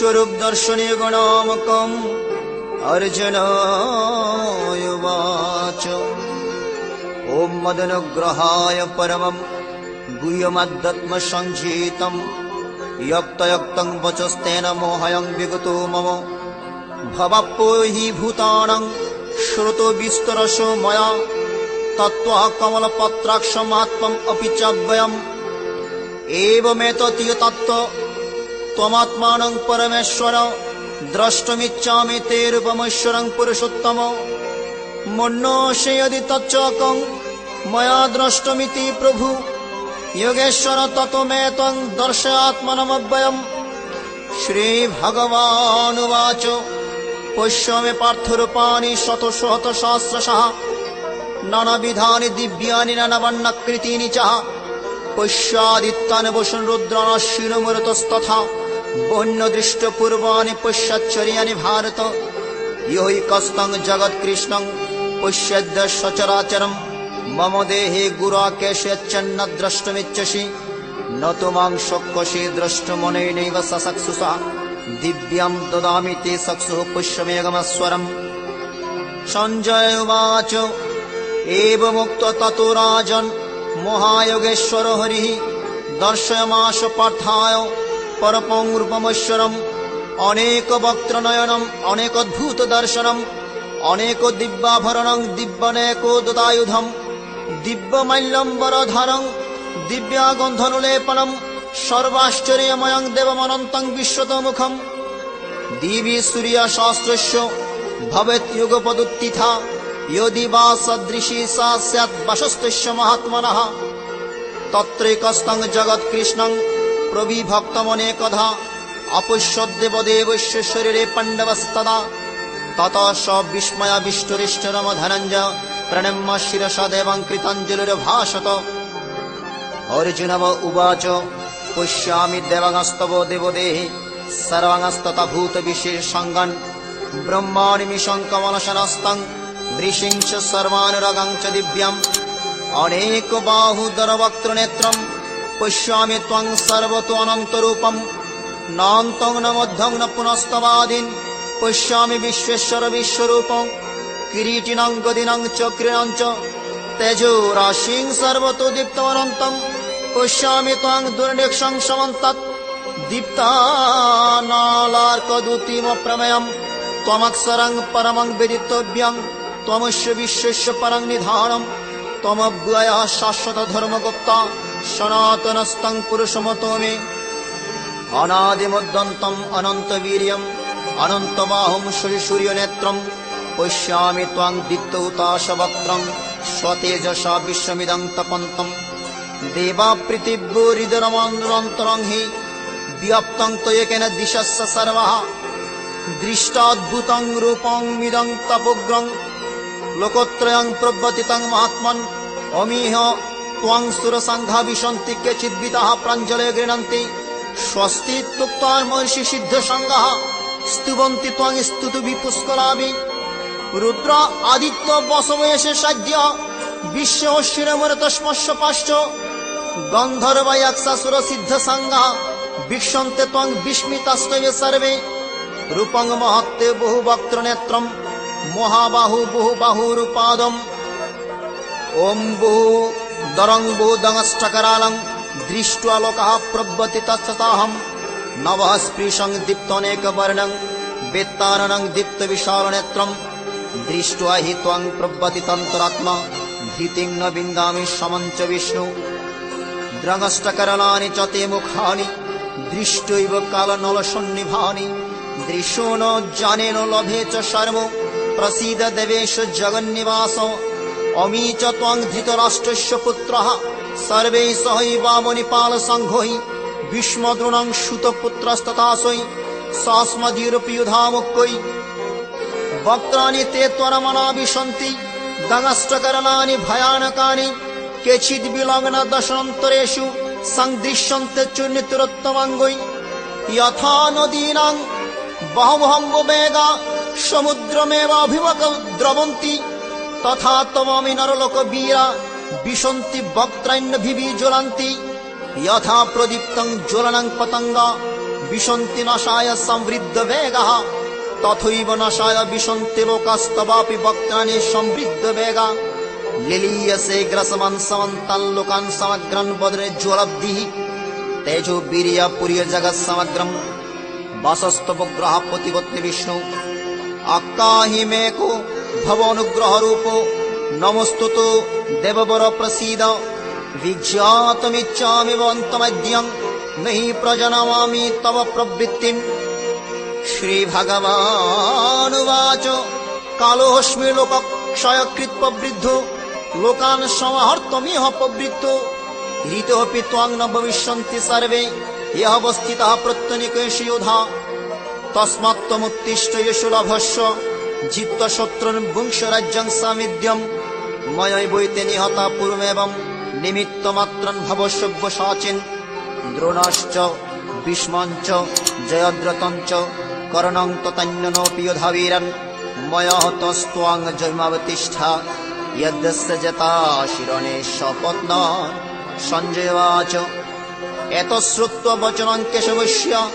স্বরূপ দর্শনীয় গণমকম অর্জুন ওম মদনুগ্রহায় পরমম গুহ্যমাধ্যাত্ম সঞ্জিতম ইয়ক্তয়ক্তং বচস্তেন মোহয়ং বিগত মম ভবাপ্পো হি শ্রুত বিস্তরস ময়া তত্ত্বকমলপত্রাক্ষমাত্মম অপি চ দ্বয়ম এবেততীয় তত্ত্ব त्वमात्मानं परमेश्वर द्रष्टुमिच्छामि ते रूपमैश्वरं पुरुषोत्तम मन्योषे यदि तच्चकं मया द्रष्टुमिति प्रभु योगेश्वर ततो मे त्वं दर्शयात्मनमव्ययम् श्रीभगवानुवाच पश्यामि पार्थरूपाणि शतशतसहस्रशः नानाविधानि दिव्यानि नानावर्णाकृतीनि च पश्यादित्यानि वसन् বন্য দৃষ্ট পূর্ব পূর্বাণি পশ্চাচ্চরিয়ানি ভারত। ইহই কস্তং জগৎ কৃষ্ণং পশ্চাদ্য সচরাচরম। মম দেহে গুরাকেশেচ্ছন্নদ্রষ্টমিচ্ছসি ন তুমাং শক্যসি নৈব সসক্সুষা দিব্যম দদামি তে সক্সু পুষ্যমেগমস্বরম সঞ্জয় উবাচ। এব মুক্ত তত রাজন। মহায়োগেশ্বর হরি। দর্শয়মাশ পার্থায়। পরপং রূপমশ্বরম অনেক বক্ত্রনয়নম অনেক অদ্ভুত দর্শনম অনেক দিব্যাভরণং দিব্যনেকো দতায়ুধম দিব্যমাল্যম্বরধারং, দিব্যাগন্ধনুলেপনম, সর্বাশ্চর্যময়ং দেবমনন্তং বিশ্বতমুখম। দিবি সূর্য সহস্রস্য ভবেত্যুগপদুত্থিতা ইয়দি বা সদৃশী সা স্যাৎ বাসস্তস্য মহাত্মনঃ। তত্রৈকস্তং জগৎকৃষ্ণং प्रविभक्तमनेकधा अपश्यद्देवदेवस्य शरीरे पण्डवस्तदा ततः स विस्मयाविष्टुरिष्टरम धनञ्जय प्रणम्य शिरसा देवं कृताञ्जलिर्भाषत अर्जुनव उवाच पुष्यामि देवगस्तव देवदेहि सर्वगस्तथा भूतविशेषङ्गन् ब्रह्माणिमिषं कमलशनस्तं वृषिंश सर्वानुरगं च दिव्यम् अनेकबाहुदरवक्त्रनेत्रम् পশ্যামি ত্বং সর্বত অনন্তরূপম। নন্তং ন মধ্যং ন পুনস্তবাদিন। পশ্যামি বিশ্বেশ্বর বিশ্বরূপং কিরীটিনং গদিনং চক্রিণং চ। তেজো রাশিং সর্বতো দীপ্তমনন্তম। পশ্যামি ত্বং দুর্নিক্ষং সমন্তৎ। দীপ্তানালার্কদুতিমপ্রমেয়ম ত্বমক্ষরং পরমং বেদিতব্যং ত্বমস্য বিশ্বস্য পরং নিধানম। ত্বমব্যয়া শাশ্বত ধর্মগুপ্তা সনাতনস্তং পুরুষমতো মে। অনাদিমদ্যন্তম অনন্তবীর্যম সূর্য সূর্যনেত্রম পশ্যামি ত্বাং দিত্যৌতাশবক্ত্রম স্বতেজসা বিশ্বমিদং তপন্তম। দেবা পৃথিব্য পৃথিব্যরিদরমন্তরং হি, বিয়প্তং তয়েকেন দিশস্য সর্বহ। দৃষ্টাদ্ভুতং রূপং মিদং তপগ্রং, লোকত্রয়ং প্রব্যতিতং মহাত্মন, অমিহ त्वां सुरसङ्घा विशन्ति केचिद्वितः प्राञ्जले गृह्णन्ति स्वस्ति तुक्त्वा महर्षि सिद्धसङ्गः स्तुवन्ति त्वां स्तुतुभिः पुष्कराभि रुद्र आदित्य बसवयसे साध्य विश्वशिरमरतस्मस्य पाश्च गन्धर्वयक्षासुर सिद्धसङ्गः वीक्षन्ते त्वं विस्मितास्तवे सर्वे रूपं महत्ते बहुवक्त्रनेत्रम् महाबाहु बहुबाहुरूपादम् ॐ बहु दरं बहुदङष्टकरालं दृष्ट्वा लोकः प्रव्रति तत्सताहम् नवः स्पृशं दीप्तनेकवर्णं वेत्ताननं दीप्तविशालनेत्रम् दृष्ट्वा हि त्वं प्रव्रति तन्तरात्मा धृतिं न विन्दामि समं च विष्णु द्रगष्टकरणानि च ते मुखानि दृष्ट्वैव कालनलसन्निभानि दृशो न जानेन लभे च शर्म प्रसीद देवेश जगन्निवास অমি চ ত্বং ধৃতরাষ্ট্রস্য পুত্রঃ সর্বে সহৈবামণিপাল সঙ্ঘৈ সুত সুতপুত্রস্তথাসৈ সস্মদীরূপীয়ধামুক্কৈ বক্ত্রাণি তে ত্বরমনা বিশন্তি দংষ্টকরণানি ভয়ানকানি কেচিদ বিলগ্ন দশন্তরেষু সংদৃশ্যন্তে চূর্ণিতরোত্তমাঙ্গৈ যথা নদীনাং বহুভঙ্গ বেগা সমুদ্রমেবাভিমক দ্রবন্তি। তথা তমমি নরলোক বীরা বিশন্তি বক্ত্রাণ্যভিবি জ্বলান্তি। যথা প্রদীপ্তং জ্বলনং পতঙ্গ বিশন্তি নশায় সমৃদ্ধ বেগ। তথৈব নশায় বিশন্তি লোকাস্তবাপি বক্ত্রাণি সমৃদ্ধ বেগা। লিলীয়সে গ্রসমান সমন্তান লোকান সমগ্রন বদরে জ্বলব্ধি। তেজো বীরিয়া পুরিয় জগৎ সমগ্রম বাসস্তব গ্রহ প্রতিপত্তি বিষ্ণু। আকাহি মেকো ভব অনুগ্রহ রূপ নমস্তুত দেববর প্রসীদ বিজ্ঞাতমিচ্ছামি বন্তমদ্যং নহি প্রজনমামি তব প্রবৃত্তিম শ্রীভগবানুবাচ কালোস্মি লোকক্ষয়কৃত প্রবৃদ্ধ লোকান সমাহর্তমিহ প্রবৃত্ত ঋতোপি ত্বাং ন ভবিষ্যন্তি সর্বে ইহ অবস্থিতः প্রত্যনিকেষু যোধা তস্মাত্তমুত্তিষ্ঠ জিত্ত শত্রুন বংশ বংশরাজ্যং সামিদ্যম। ময় বইতে নিহতা পূর্বেবং নিমিত্তমাত্রন ভব সভ্য সচিন। দ্রোণশ্চ বিষ্মঞ্চ জয়দ্রতঞ্চ, করণং ততন্যনোপিয়োধাবীরন ময়হতস্ত্বাং জৈমাবতিষ্ঠা। যদ্যস্য জতা শিরণে শপত্ন সঞ্জয়বাচ। এত শ্রুত্ব বচনং কেশবস্য।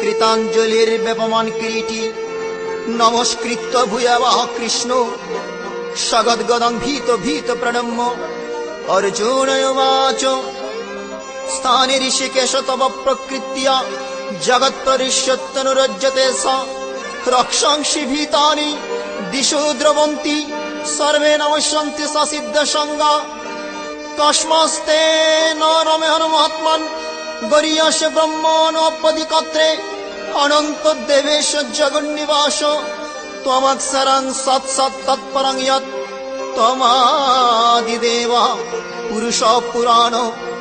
কৃতাঞ্জলির ব্যপমান কিরীটি। নমস্কৃত্য ভূয়াবহ কৃষ্ণ। সগদ্গদং ভীত ভীত প্রণম্য। অর্জুন উবাচ। স্থানে ঋষিকেশ তব প্রকৃত্য। জগৎপরিষ্যত্যনুরজ্যতে স। রক্ষাংসি ভীতানি দিশো দ্রবন্তি। সর্বে নমস্যন্তি সসিদ্ধ সঙ্গা। কস্মস্তে ন রমে হনুমাত্মন গরিয়স ব্রহ্মণোপদিকত্রে। অনন্ত দেবেশ জগন্নিবাস ত্বমক্ষরং সৎসৎ তৎপরং যৎ ত্বমাদিদেব পুরুষ পুরাণ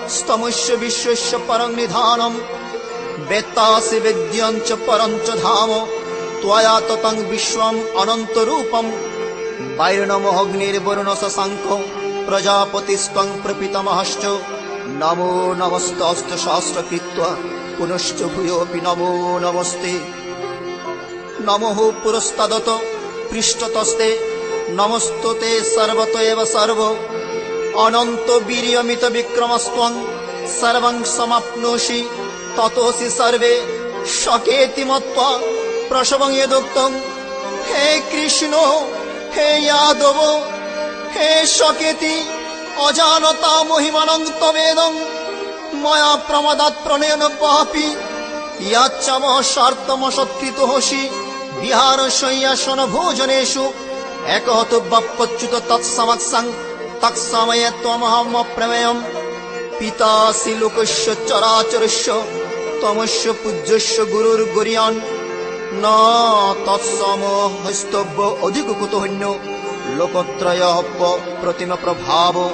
স্তমস্য বিশ্বস্য পরং নিধানম। বেত্তাসি বেদ্যং চ পরং চ ধাম। ত্বয়া ততং বিশ্বম অনন্তরূপম বাইরণমহগ্নির্বরুণ শশাঙ্ক। প্রজাপতিস্তং প্রপিতমহশ্চ। নমো নমস্তস্ত সহস্রকৃত্য পুনশ্চ ভূয়োপি নমো নমস্তে। নমঃ পুরস্তাদত পৃষ্ঠতস্তে। নমস্ততে সর্বত এব সর্ব। অনন্ত বীর্যমিত বিক্রমস্ত্বং সর্বং সমাপ্নোষি। ততোসি সর্বে শকেতি মত্বা প্রসবং যদুক্তং হে কৃষ্ণ, হে যাদব, হে শকেতি, অজানতা মহিমানং তবেদং ময়া প্রমাদাত প্রণয়ন পাপি ইয়াচ্ছাম স্বার্থমসৎকৃত হসি। বিহার শয়্যাসন ভোজনেষু একহত বাপ্যচ্যুত তৎসমাৎসাং। তৎসময়ে ত্বমহম প্রমেয়ম। পিতাসি লোকস্য চরাচরস্য। তমস্য পূজ্যস্য গুরুর গরিয়ান। ন তৎসম হস্তব্য অধিক কুতহন্য লোকত্রয় প্রতিম প্রভাব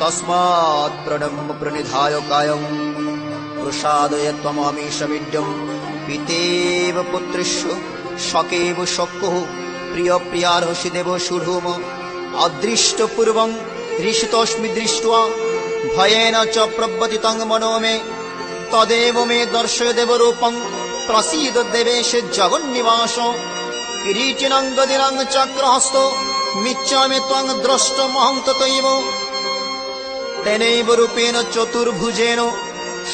तस्मात् प्रणम् प्रणिधाय कायम् प्रसादय त्वमामीशमीड्यम् पितेव पुत्रिष्व शकेव शक्युः प्रियप्रियार्हसि देव शुभम अदृष्टपूर्वम् हृषितोऽस्मि दृष्ट्वा भयेन च प्रव्वतितं मनो मे तदेव मे दर्शय देवरूपम् प्रसीद देवेश जगन्निवास किरीटिनङ्गदिनाङ्गचक्रहस्तो मिच्छामि त्वं द्रष्टमहं तथैव তেনৈব রূপেণ চতুর্ভুজেন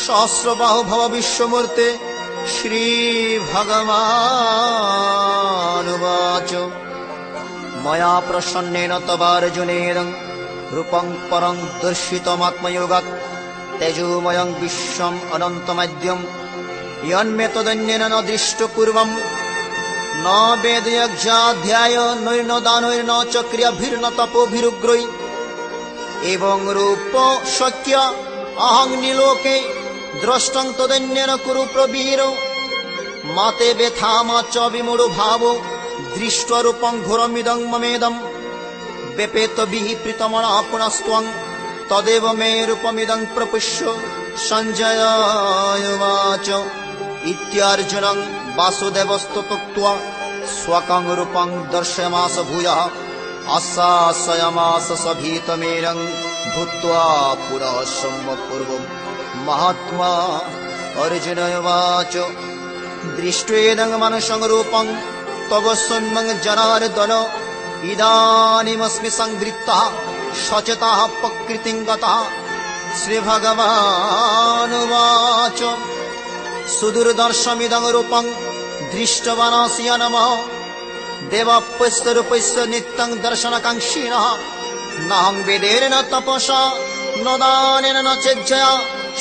সহস্রবাহু ভব বিশ্বমূর্তে শ্রী শ্রীভগবানুবাচ ময়া প্রসন্নেন তবার্জুনেদং রূপং পরং দর্শিতমাত্ময়োগাৎ তেজোময়ং বিশ্বম অনন্তমাদ্যম ইয়ন্মে তদন্যেন ন দৃষ্টপূর্বম। ন বেদয়জ্ঞাধ্যায় নৈর্ন দানৈর্ন চ ক্রিয়াভির্ন তপোভিরুগ্রৈ এবং রূপ শক্য অহং নিলোকে দ্রষ্টং তদন্যেন কুরু প্রবীর। মাতে ব্যথামা চ বিমূঢ় ভাব, দৃষ্টরূপং ঘোরমিদং মমেদম। ব্যপেত বিহিপ্রীতমণা পুনস্ত্বং তদেব মে রূপমিদং প্রপুষ্য সঞ্জয়ুবাচ ইত্যার্জুনং বাসুদেবস্ততোক্ত স্বকং রূপং দর্শমাস ভূয়ঃ। आशासयमास सभीतमेरं भूत्वा पुरः सम्यक् पूर्वं महात्मा अर्जुनवाच दृष्ट्वेदं मनसङ्गरूपं तव सन्मं जनार्दन इदानीमस्मि संवृत्तः सचतः प्रकृतिं गतः श्रीभगवानुवाच सुदुर्दर्शमिदं रूपं दृष्टवानास्य नमः দেবাপ্যস্য রূপস্য নিত্যং দর্শনকাঙ্ক্ষিণः নাহং ন তপসা, ন দানেন ন চেজ্জয়া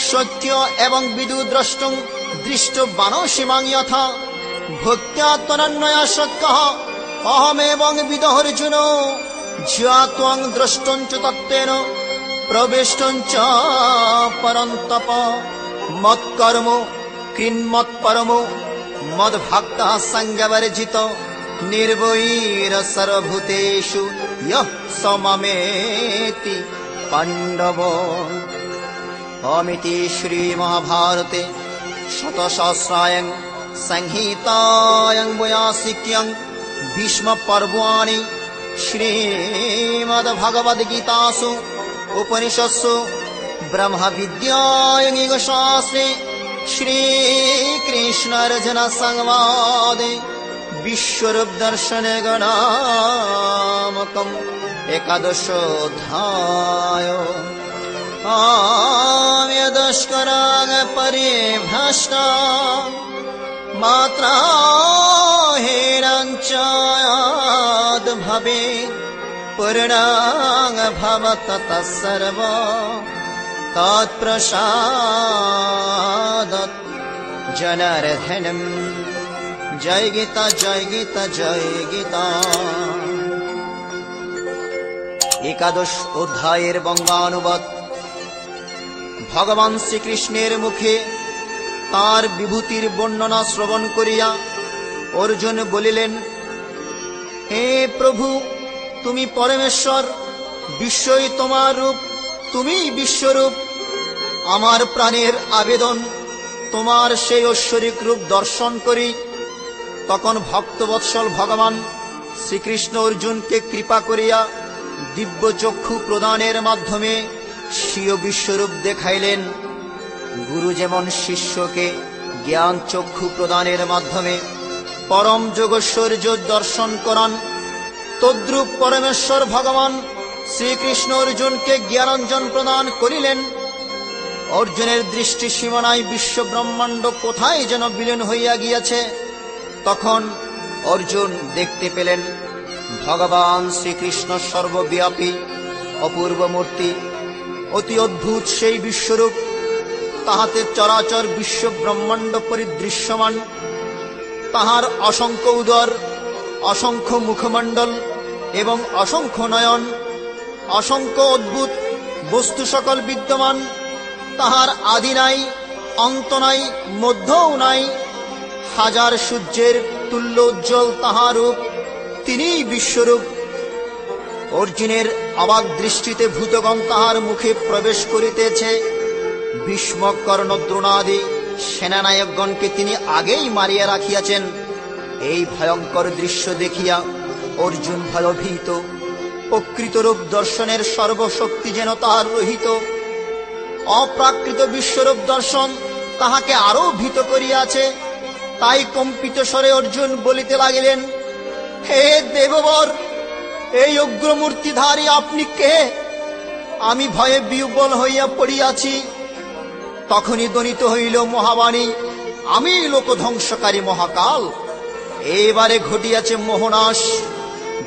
সত্য এবং বিদু দ্রষ্টং দৃষ্ট বানসীমাং যথা। ভক্ত্যা তনন্নয়া সত্যः অহমেবং বিদহর্জুন জ্ঞা ত্বং দ্রষ্টং চ তত্ত্বেন প্রবিষ্টং চ পরন্তপ। মৎকর্ম, কৃন্মৎপরম, মদ্ভক্ত সঙ্গবর্জিত। निर्वैरसर्वभूतेषु यः सममेति पाण्डव अमिति श्रीमहाभारते शतसहस्रायं संहितायं वयासिक्यं भीष्मपर्वाणि श्रीमद्भगवद्गीतासु उपनिषत्सु ब्रह्मविद्यायनिगशास्त्रे श्रीकृष्णर्जुनसंवादे विश्वरूपदर्शनगणामकम् एकादशो ध्याय आव्यदष्कराङ्गपरिभ्रष्टा मात्रा हीराञ्चायाद् ततः सर्व तात्प्रशाद जनर्धनम् জয় গীতা জয় গীতা জয় গীতা একাদশ অধ্যায়ের বঙ্গানুবাদ ভগবান শ্রীকৃষ্ণের মুখে তার বিভূতির বর্ণনা শ্রবণ করিয়া অর্জুন বলিলেন হে প্রভু তুমি পরমেশ্বর বিশ্বই তোমার রূপ তুমি বিশ্বরূপ। আমার প্রাণের আবেদন, তোমার সেই ঐশ্বরিক রূপ দর্শন করি। তখন ভক্তবৎসল ভগবান শ্রীকৃষ্ণ অর্জুনকে কৃপা করিয়া দিব্য চক্ষু প্রদানের মাধ্যমে স্বীয় বিশ্বরূপ দেখাইলেন। গুরু যেমন শিষ্যকে জ্ঞান চক্ষু প্রদানের মাধ্যমে পরম যোগশ্বর্য দর্শন করান, তদ্রূপ পরমেশ্বর ভগবান শ্রীকৃষ্ণ অর্জুনকে জ্ঞানাঞ্জন প্রদান করিলেন। অর্জুনের দৃষ্টি সীমানায় বিশ্ব ব্রহ্মাণ্ড কোথায় যেন বিলীন হইয়া গিয়াছে তখন অর্জুন দেখতে পেলেন ভগবান শ্রীকৃষ্ণ সর্বব্যাপী অপূর্ব মূর্তি। অতি অদ্ভুত সেই বিশ্বরূপ। তাহাতে চরাচর বিশ্ব ব্রহ্মাণ্ড পরিদৃশ্যমান। তাহার অসংখ্য উদর, অসংখ্য মুখমণ্ডল এবং অসংখ্য নয়ন, অসংখ্য অদ্ভুত বস্তু সকল বিদ্যমান। তাহার আদি নাই, অন্ত নাই, মধ্যও নাই। হাজার সূর্যের তুল্য উজ্জ্বল তাহার রূপ তিনিই বিশ্বরূপ। অর্জুনের অবাক দৃষ্টিতে ভূতগণ তাহার মুখে প্রবেশ করিতেছে। ভীষ্ম কর্ণ দ্রোণাদি সেনানায়কগণকে তিনি আগেই মারিয়া রাখিয়াছেন। এই ভয়ঙ্কর দৃশ্য দেখিয়া অর্জুন ভয়ভীত। প্রকৃত রূপ দর্শনের সর্বশক্তি যেন তাহার রহিত। অপ্রাকৃত বিশ্বরূপ দর্শন তাহাকে আরও ভীত করিয়াছে। তাই কম্পিত স্বরে অর্জুন বলিতে লাগিলেন, হে দেববর, এই উগ্রমূর্তিধারী আপনি কে? আমি ভয়ে বিহ্বল হইয়া পড়িয়াছি। তখনই দনিত হইল মহাবাণী, আমি লোকধ্বংসকারী মহাকাল। এবারে ঘটিয়াছে মোহনাশ।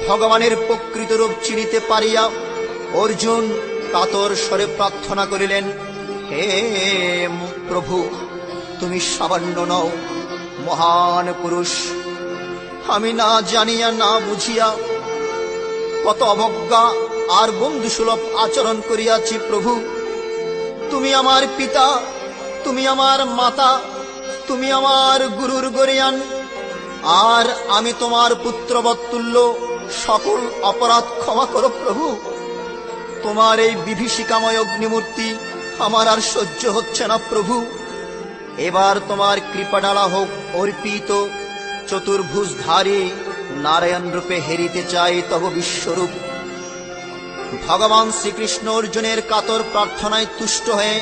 ভগবানের প্রকৃত রূপ চিনিতে পারিয়া অর্জুন কাতর স্বরে প্রার্থনা করিলেন, হে প্রভু, তুমি সামান্য নও। মহান পুরুষ, আমি না জানিয়া, না বুঝিয়া কত অবজ্ঞা আর বন্ধুসুলভ আচরণ করিয়াছি প্রভু। তুমি আমার পিতা, তুমি আমার মাতা, তুমি আমার গুরুর গরিয়ান, আর আমি তোমার পুত্রবৎতুল্য সকল অপরাধ ক্ষমা করো প্রভু। তোমার এই বিভীষিকাময় অগ্নিমূর্তি আমার আর সহ্য হচ্ছে না প্রভু। এবার তোমার কৃপাডালা হোক অর্পিত, চতুর্ভুজধারী, নারায়ণ রূপে হেরিতে চাই তব বিশ্বরূপ। ভগবান শ্রীকৃষ্ণ অর্জুনের কাতর প্রার্থনায় তুষ্ট হয়ে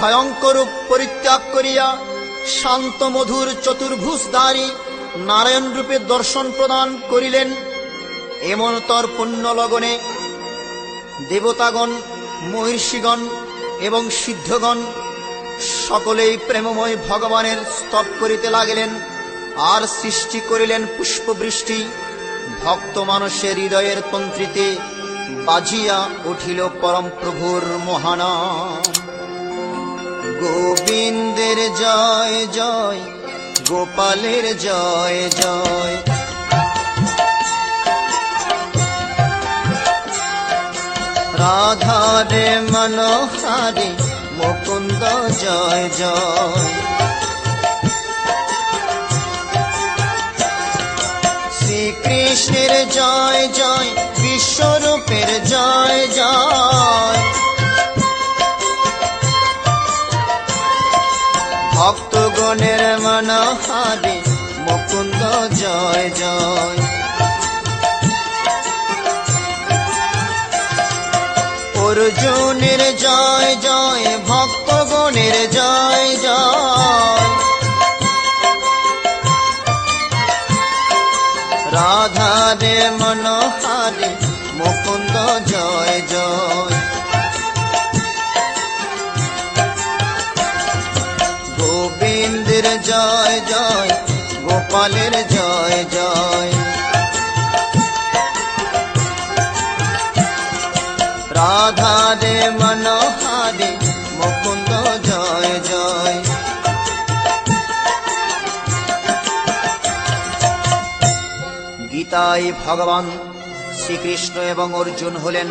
ভয়ঙ্কর রূপ পরিত্যাগ করিয়া শান্ত মধুর চতুর্ভুজধারী নারায়ণ রূপে দর্শন প্রদান করিলেন। এমনতর পুণ্য লগনে দেবতাগণ, মহর্ষিগণ এবং সিদ্ধগণ সকলেই প্রেমময় ভগবানের স্তব করিতে লাগিলেন, আর সৃষ্টি করিলেন পুষ্পবৃষ্টি। ভক্ত মানুষের হৃদয়ের তন্ত্রীতে বাজিয়া উঠিল পরম প্রভুর মহানাম। গোবিন্দের জয় জয়, গোপালের জয় জয়। রাধারে মনোহারে জয় জয়। শ্রীকৃষ্ণের জয় জয় বিশ্বরূপের জয় জয়। ভক্তগণের মনোহারে মুকুন্দ জয় জয়। অর্জুনের জয় জয়, ভক্তগণের জয় জয়। রাধারে মনোহারে মুকুন্দ জয় জয়। গোবিন্দের জয় জয়, গোপালের জয় জয়। রাধারে মনোহারে, মুকুন্দ জয় জয়। গীতায় ভগবান শ্রীকৃষ্ণ এবং অর্জুন হলেন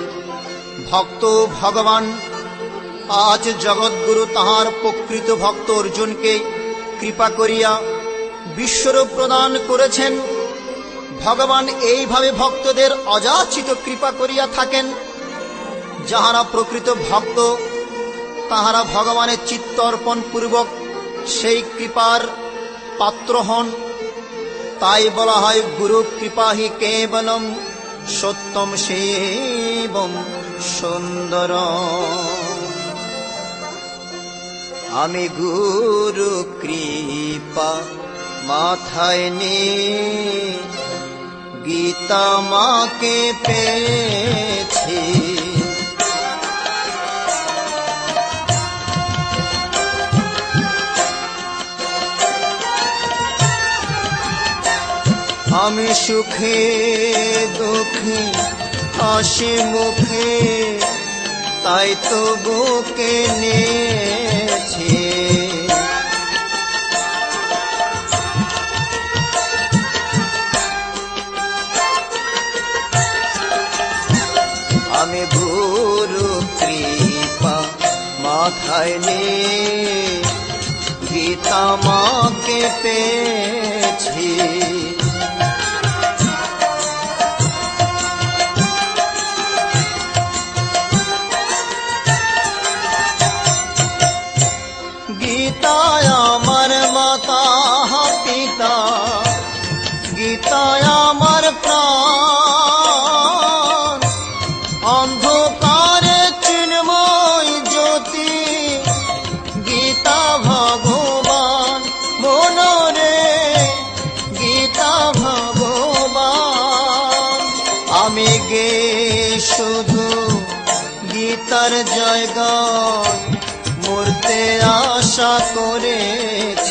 ভক্ত ভগবান। আজ জগৎগুরু তাহার প্রকৃত ভক্ত অর্জুনকে কৃপা করিয়া বিশ্বরূপ প্রদান করেছেন। ভগবান এইভাবে ভক্তদের অযাচিত কৃপা করিয়া থাকেন। যাহারা প্রকৃত ভক্ত, তাহারা ভগবানের চিত্ত অর্পণ পূর্বক সেই কৃপার পাত্র হন। তাই বলা হয়, গুরু কৃপাহি কেবলম সত্যম শিবম সুন্দর আমি গুরু কৃপা মাথায় নিয়ে গীতা মাকে পেয়েছি। আমি সুখে দুঃখে হাসি মুখে তাই তো বুকে নিয়েছি আমি গুরু কৃপা মাথায় নিয়ে গীতা মাকে পেয়েছি অন্ধকারে চিন্ময় জ্যোতি, গীতা ভগবান মনরে গীতা ভগবান। আমি গে শুধু গীতার জয়গান, মূর্তে আশা করেছি।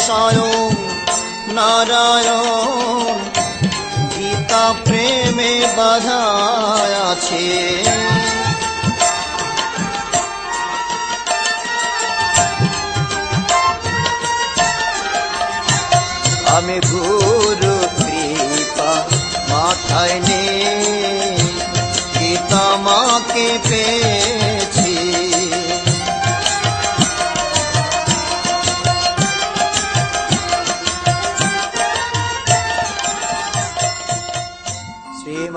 স্বয়ং নারায়ণ গীতা প্রেমে বাধা আছে। আমি গুরু কৃপা মাথায় নে গীতা মাকে পেয়েছি।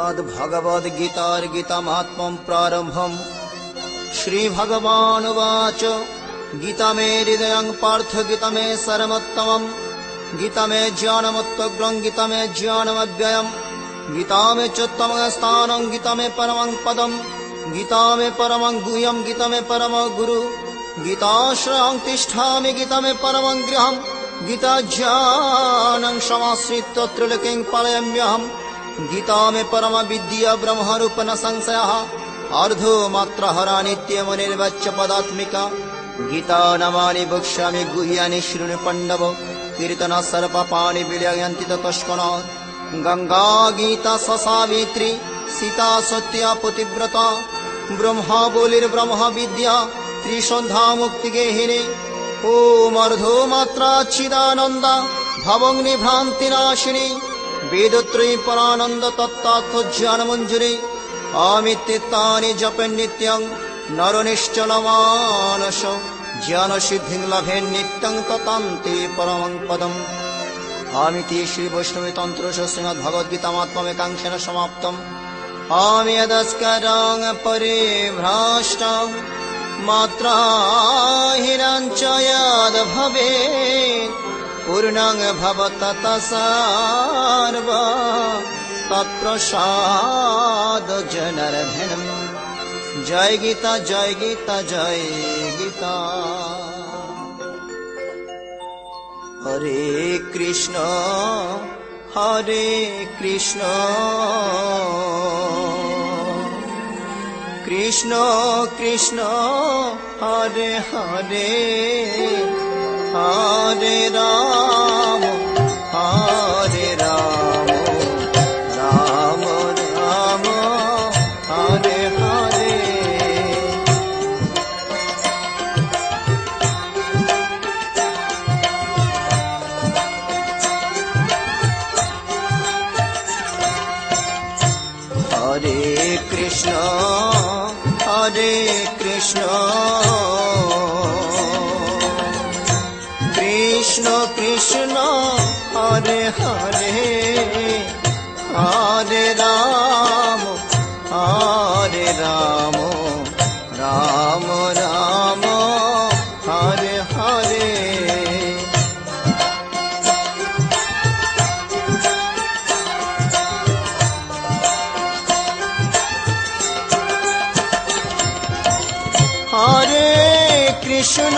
श्रीमद्भगवद्गीतार्गितमात्मम् प्रारम्भम् श्रीभगवानुवाच गीतमे हृदयं पार्थगीतमे सर्वोत्तमम् गीतमे ज्ञानमुत्तग्रम् गीतमे ज्ञानमव्ययम् गीता मे चोत्तमस्थानम् गीतमे परमम् पदम् गीता मे परमम् गुह्यम् गीतमे परमो गुरु गीताश्रयम् तिष्ठामि गीतमे परमम् गृहम् गीताज्ञानम् समाश्रित्य त्रिलोकीम् पालयाम्यहम् गीता मे परम विद्या ब्रह्मरूप न संशयः अर्धो मात्र हरा नित्यमुनिर्वच्च पदात्मिका गीता नमानि वक्ष्यामि गुह्यानि शृणु पण्डव कीर्तन सर्पपाणि विलयन्ति ततस्कन गङ्गा गीता ससावित्री सीता सत्या पतिव्रता ब्रह्मा बोलिर्ब्रह्म विद्या त्रिसन्धा मुक्तिगेहिनी ॐ अर्धो मात्राच्चिदानन्द भवग्नि भ्रान्तिनाशिनी वेदत्रयी परानन्द तत्तात्थ ज्ञानमञ्जुरी अमित्येतानि जपे नित्यं नरनिश्चलमानस ज्ञानसिद्धिं लभे नित्यं ततान्ते परमं पदम् आमिति श्रीवैष्णवीतन्त्रस्य श्रीमद्भगवद्गीतामात्ममेकांशेन समाप्तम् आमि यदस्करां परिभ्राष्टं मात्रा हिरञ्च यद् भवेत् पूर्णाङ् भवततसार्व तत्प्रसाद जनर्धनम् जय गीता जय गीता जय गीता हरे कृष्ण हरे कृष्ण कृष्ण कृष्ण हरे हरे हरे राम কৃষ্ণ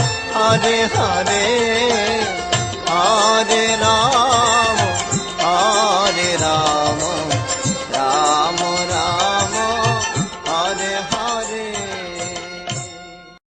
हरे हरे हरे राम।